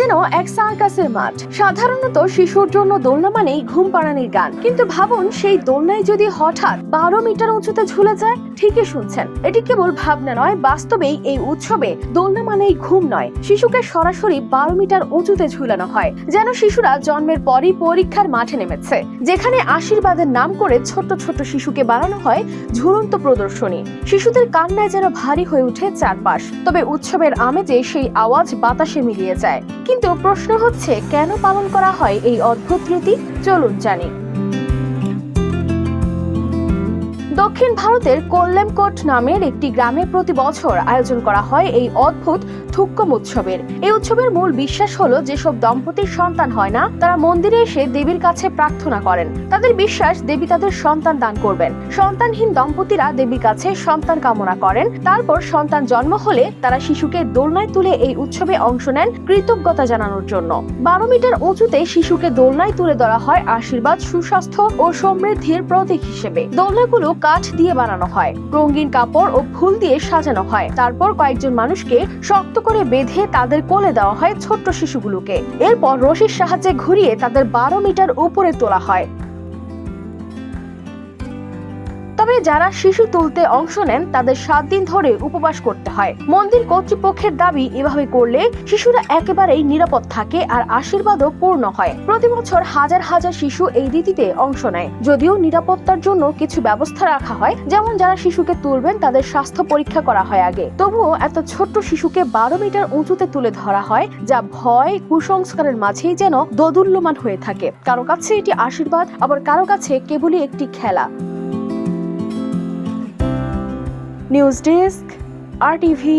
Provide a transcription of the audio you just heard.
যেন এক সার্কাসের মাঠ। সাধারণত শিশুর জন্য দোলনা মানেই ঘুম পাড়ানির গান। কিন্তু ভাবুন, সেই দোলনায় যদি হঠাৎ বারো মিটার উঁচুতে ঝুলে যায়, ঠিকই শুনছেন। এটি কেবল ভাবনা নয়, বাস্তবেই এই উৎসবে দোলনা মানেই ঘুম নয়। শিশুকে সরাসরি বারো মিটার উঁচুতে ঝুলানো হয়, যেন শিশুরা জন্মের পরই পরীক্ষার মাঠে নেমেছে। যেখানে আশীর্বাদের নাম করে ছোট্ট ছোট্ট শিশুকে বানানো হয় ঝুলন্ত প্রদর্শনী। শিশুদের কান্নায় যেন ভারী হয়ে ওঠে চারপাশ। তবে উৎসবের আমেজে সেই আওয়াজ বাতাসে মিলিয়ে যায়। কিন্তু প্রশ্ন হচ্ছে কেন পালন করা হয় এই অদ্ভুত রীতি? চলুন জানি। দক্ষিণ ভারতের কোল্লেমকোট নামের একটি গ্রামে প্রতি বছর আয়োজন করা হয় এই অদ্ভুত থুক্কম উৎসবের। এই উৎসবের মূল বিশ্বাস হলো যেসব দম্পতির সন্তান হয় না, তারা মন্দিরে এসে দেবীর কাছে প্রার্থনা করেন। তাদের বিশ্বাস দেবী তাদের সন্তান দান করবেন। সন্তানহীন দম্পতিরা দেবীর কাছে সন্তান কামনা করেন। তারপর সন্তান জন্ম হলে তারা শিশুকে দোলনায় তুলে এই উৎসবে অংশ নেন কৃতজ্ঞতা জানানোর জন্য। বারো মিটার উঁচুতে শিশুকে দোলনায় তুলে ধরা হয় আশীর্বাদ, সুস্বাস্থ্য ও সমৃদ্ধির প্রতীক হিসেবে। দোলনাগুলো কাঠ দিয়ে বানানো হয়। রঙিন কাপড় ও ফুল দিয়ে সাজানো হয়। তারপর কয়েকজন মানুষকে শক্ত করে বেঁধে তাদের কোলে দেওয়া হয় ছোট্ট শিশুগুলোকে। এরপর রশির সাহায্যে ঘুরিয়ে তাদের বারো মিটার উপরে তোলা হয়। তবে যারা শিশু তুলতে অংশ নেন, তাদের সাত দিন ধরে উপবাস করতে হয়। মন্দির কর্তৃপক্ষের দাবি এভাবে করলে শিশুরা একেবারেই নিরাপদ থাকে আর আশীর্বাদও পূর্ণ হয়। প্রতি বছর হাজার হাজার শিশু এই রীতিতে অংশ নেয়। যদিও নিরাপত্তার জন্য কিছু ব্যবস্থা রাখা হয়, যেমন যারা শিশুকে তুলবেন, তাদের স্বাস্থ্য পরীক্ষা করা হয় আগে। তবুও এত ছোট্ট শিশুকে বারো মিটার উঁচুতে তুলে ধরা হয়, যা ভয়, কুসংস্কারের মাঝেই যেন দোদুল্যমান হয়ে থাকে। কারও কাছে এটি আশীর্বাদ, আবার কারও কাছে কেবলই একটি খেলা। নিউজ ডেস্ক আর টিভি